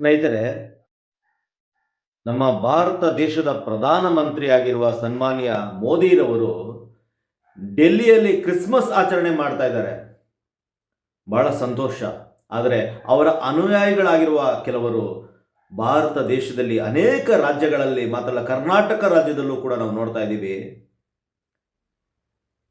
ಸ್ನೇಹಿತರೆ, ನಮ್ಮ ಭಾರತ ದೇಶದ ಪ್ರಧಾನಮಂತ್ರಿಯಾಗಿರುವ ಸನ್ಮಾನ್ಯ ಮೋದಿರವರು ಡೆಲ್ಲಿಯಲ್ಲಿ ಕ್ರಿಸ್ಮಸ್ ಆಚರಣೆ ಮಾಡ್ತಾ ಇದ್ದಾರೆ. ಬಹಳ ಸಂತೋಷ. ಆದರೆ ಅವರ ಅನುಯಾಯಿಗಳಾಗಿರುವ ಕೆಲವರು ಭಾರತ ದೇಶದಲ್ಲಿ ಅನೇಕ ರಾಜ್ಯಗಳಲ್ಲಿ ಮಾತ್ರ ಕರ್ನಾಟಕ ರಾಜ್ಯದಲ್ಲೂ ಕೂಡ ನಾವು ನೋಡ್ತಾ ಇದ್ದೀವಿ.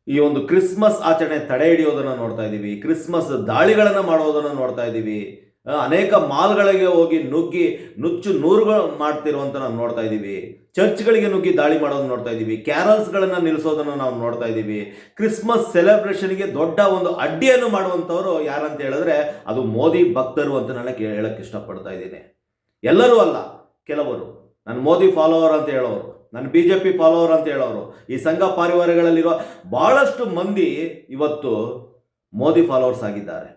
ಈ ಒಂದು ಕ್ರಿಸ್ಮಸ್ ಆಚರಣೆ ತಡೆ ಹಿಡಿಯೋದನ್ನು ನೋಡ್ತಾ ಇದ್ದೀವಿ. ಕ್ರಿಸ್ಮಸ್ ದಾಳಿಗಳನ್ನು ಮಾಡೋದನ್ನು ನೋಡ್ತಾ ಇದ್ದೀವಿ. ಅನೇಕ ಮಾಲ್ಗಳಿಗೆ ಹೋಗಿ ನುಗ್ಗಿ ನುಚ್ಚು ನೂರುಗಳು ಮಾಡ್ತಿರುವಂತ ನಾವು ನೋಡ್ತಾ ಇದ್ದೀವಿ. ಚರ್ಚ್ಗಳಿಗೆ ನುಗ್ಗಿ ದಾಳಿ ಮಾಡೋದನ್ನ ನೋಡ್ತಾ ಇದ್ದೀವಿ. ಕ್ಯಾರಲ್ಸ್ಗಳನ್ನು ನಿಲ್ಲಿಸೋದನ್ನು ನಾವು ನೋಡ್ತಾ ಇದ್ದೀವಿ. ಕ್ರಿಸ್ಮಸ್ ಸೆಲೆಬ್ರೇಷನ್ಗೆ ದೊಡ್ಡ ಒಂದು ಅಡ್ಡಿಯನ್ನು ಮಾಡುವಂಥವ್ರು ಯಾರಂತ ಹೇಳಿದ್ರೆ ಅದು ಮೋದಿ ಭಕ್ತರು ಅಂತ ನಾನು ಹೇಳಕ್ಕೆ ಹೇಳಕ್ ಇಷ್ಟಪಡ್ತಾ ಇದ್ದೀನಿ. ಎಲ್ಲರೂ ಅಲ್ಲ, ಕೆಲವರು. ನಾನು ಮೋದಿ ಫಾಲೋವರ್ ಅಂತ ಹೇಳೋರು, ನಾನು ಬಿ ಜೆ ಪಿ ಫಾಲೋವರ್ ಅಂತ ಹೇಳೋರು, ಈ ಸಂಘ ಪಾರಿವಾರಗಳಲ್ಲಿರುವ ಬಹಳಷ್ಟು ಮಂದಿ ಇವತ್ತು ಮೋದಿ ಫಾಲೋವರ್ಸ್ ಆಗಿದ್ದಾರೆ.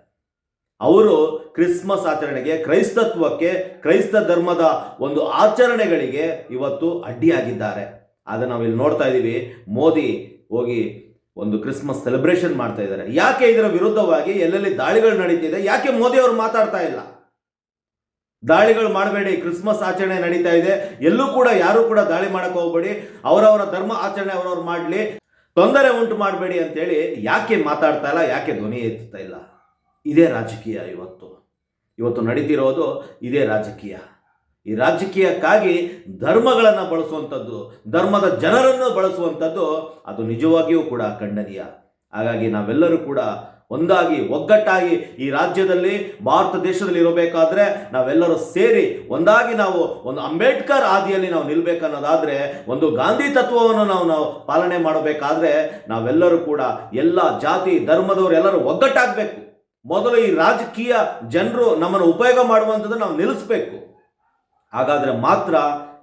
ಅವರು ಕ್ರಿಸ್ಮಸ್ ಆಚರಣೆಗೆ, ಕ್ರೈಸ್ತತ್ವಕ್ಕೆ, ಕ್ರೈಸ್ತ ಧರ್ಮದ ಒಂದು ಆಚರಣೆಗಳಿಗೆ ಇವತ್ತು ಅಡ್ಡಿಯಾಗಿದ್ದಾರೆ. ಅದನ್ನು ನಾವು ಇಲ್ಲಿ ನೋಡ್ತಾ ಇದ್ದೀವಿ, ಮೋದಿ ಹೋಗಿ ಒಂದು ಕ್ರಿಸ್ಮಸ್ ಸೆಲೆಬ್ರೇಷನ್ ಮಾಡ್ತಾ ಇದ್ದಾರೆ. ಯಾಕೆ ಇದರ ವಿರುದ್ಧವಾಗಿ ಎಲ್ಲೆಲ್ಲಿ ದಾಳಿಗಳು ನಡೀತಿದೆ? ಯಾಕೆ ಮೋದಿ ಅವರು ಮಾತಾಡ್ತಾ ಇಲ್ಲ? ದಾಳಿಗಳು ಮಾಡಬೇಡಿ, ಕ್ರಿಸ್ಮಸ್ ಆಚರಣೆ ನಡೀತಾ ಇದೆ. ಎಲ್ಲೂ ಕೂಡ, ಯಾರು ಕೂಡ ದಾಳಿ ಮಾಡಕ್ಕೆ ಹೋಗ್ಬೇಡಿ. ಅವರವರ ಧರ್ಮ ಆಚರಣೆ ಅವರವ್ರು ಮಾಡಲಿ. ತೊಂದರೆ ಉಂಟು ಮಾಡಬೇಡಿ ಅಂತೇಳಿ ಯಾಕೆ ಮಾತಾಡ್ತಾ ಇಲ್ಲ? ಯಾಕೆ ಧ್ವನಿ ಎತ್ತುತ್ತಾ ಇಲ್ಲ? ಇದೇ ರಾಜಕೀಯ ಇವತ್ತು. ಇವತ್ತು ನಡೀತಿರೋದು ಇದೇ ರಾಜಕೀಯ. ಈ ರಾಜಕೀಯಕ್ಕಾಗಿ ಧರ್ಮಗಳನ್ನು ಬಳಸುವಂಥದ್ದು, ಧರ್ಮದ ಜನರನ್ನು ಬಳಸುವಂಥದ್ದು ಅದು ನಿಜವಾಗಿಯೂ ಕೂಡ ಖಂಡನೀಯ. ಹಾಗಾಗಿ ನಾವೆಲ್ಲರೂ ಕೂಡ ಒಂದಾಗಿ, ಒಗ್ಗಟ್ಟಾಗಿ ಈ ರಾಜ್ಯದಲ್ಲಿ, ಭಾರತ ದೇಶದಲ್ಲಿ ಇರಬೇಕಾದ್ರೆ ನಾವೆಲ್ಲರೂ ಸೇರಿ ಒಂದಾಗಿ ನಾವು ಒಂದು ಅಂಬೇಡ್ಕರ್ ಆದಿಯಲ್ಲಿ ನಾವು ನಿಲ್ಬೇಕನ್ನೋದಾದ್ರೆ, ಒಂದು ಗಾಂಧಿ ತತ್ವವನ್ನು ನಾವು ನಾವು ಪಾಲನೆ ಮಾಡಬೇಕಾದ್ರೆ ನಾವೆಲ್ಲರೂ ಕೂಡ ಎಲ್ಲ ಜಾತಿ ಧರ್ಮದವರು ಎಲ್ಲರೂ ಒಗ್ಗಟ್ಟಾಗಬೇಕು. ಮೊದಲು ಈ ರಾಜಕೀಯ ಜನರು ನಮ್ಮನ್ನು ಉಪಯೋಗ ಮಾಡುವಂಥದ್ದು ನಾವು ನಿಲ್ಲಿಸಬೇಕು ಹಾಗಾದ್ರೆ ಮಾತ್ರ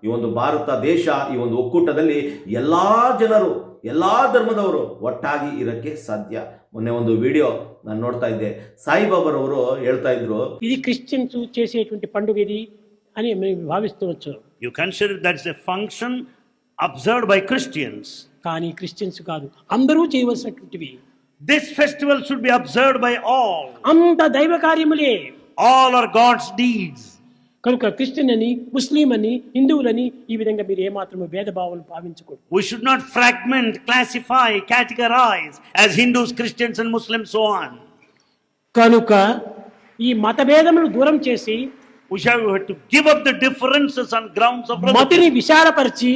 ಈ ಒಂದು ಭಾರತ ದೇಶ ಈ ಒಂದು ಒಕ್ಕೂಟದಲ್ಲಿ ಎಲ್ಲ ಜನರು ಎಲ್ಲ ಧರ್ಮದವರು ಒಟ್ಟಾಗಿ ಇರಕ್ಕೆ ಸಾಧ್ಯ ಮೊನ್ನೆ ಒಂದು ವಿಡಿಯೋ ನಾನು ನೋಡ್ತಾ ಇದ್ದೆ ಸಾಯಿಬಾಬರವರು ಹೇಳ್ತಾ ಇದ್ರು ఇది క్రిస్టియన్స్ చేసేటువంటి పండుగ ఇది అని మేము భావిస్తవచ్చు You consider that's a function observed by Christians. కానీ క్రిస్టియన్స్ కాదు అందరూ చేయవలసినటువంటివి This festival should be observed by all అంత దైవ కార్యములే ఆల్ ఆర్ గాడ్స్ డీడ్స్ కనుక క్రిస్టియన్ అని ముస్లిం అని హిందువులని ఈ విధంగా మీరు ఏమాత్రం భేదభావాలు భావించకూడదు we should not fragment classify categorize as Hindus Christians and Muslims so on కనుక ఈ మతభేదములను దూరం చేసి we should to give up the differences on grounds of మతిని విశాలపరిచి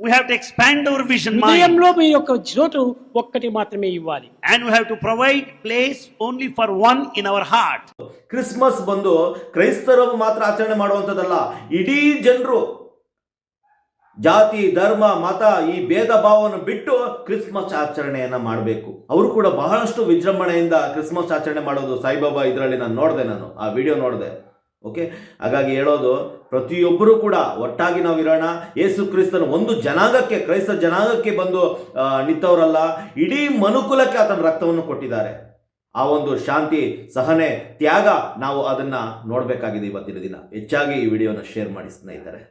We have to expand our vision mind. హృదయంలో మీ యొక్క చోటు ఒక్కటి మాత్రమే ఇవ్వాలి And we have to provide place only for one in our heart. Christmas ಬಂದು ಕ್ರೈಸ್ತರು ಮಾತ್ರ ಆಚರಣೆ ಮಾಡುವಂಥದ್ದಲ್ಲ ಇಡೀ ಜನರು ಜಾತಿ ಧರ್ಮ ಮತ ಈ ಭೇದ ಭಾವವನ್ನು ಬಿಟ್ಟು ಕ್ರಿಸ್ಮಸ್ ಆಚರಣೆಯನ್ನ ಮಾಡಬೇಕು ಅವರು ಕೂಡ ಬಹಳಷ್ಟು ವಿಜೃಂಭಣೆಯಿಂದ ಕ್ರಿಸ್ಮಸ್ ಆಚರಣೆ ಮಾಡೋದು ಸಾಯಿಬಾಬಾ ಇದರಲ್ಲಿ ನಾನು ನೋಡಿದೆ ನಾನು ಆ ವಿಡಿಯೋ ನೋಡಿದೆ ಓಕೆ? ಹಾಗಾಗಿ ಹೇಳೋದು, ಪ್ರತಿಯೊಬ್ಬರೂ ಕೂಡ ಒಟ್ಟಾಗಿ ನಾವು ಇರೋಣ. ಯೇಸು ಕ್ರಿಸ್ತನ ಒಂದು ಜನಾಂಗಕ್ಕೆ, ಕ್ರೈಸ್ತ ಜನಾಂಗಕ್ಕೆ ಬಂದು ನಿಂತವರಲ್ಲ. ಇಡೀ ಮನುಕುಲಕ್ಕೆ ಆತನ ರಕ್ತವನ್ನು ಕೊಟ್ಟಿದ್ದಾರೆ. ಆ ಒಂದು ಶಾಂತಿ, ಸಹನೆ, ತ್ಯಾಗ ನಾವು ಅದನ್ನು ನೋಡಬೇಕಾಗಿದೆ ಇವತ್ತಿನ ದಿನ. ಹೆಚ್ಚಾಗಿ ಈ ವಿಡಿಯೋನ ಶೇರ್ ಮಾಡಿ ಸ್ನೇಹಿತರೆ.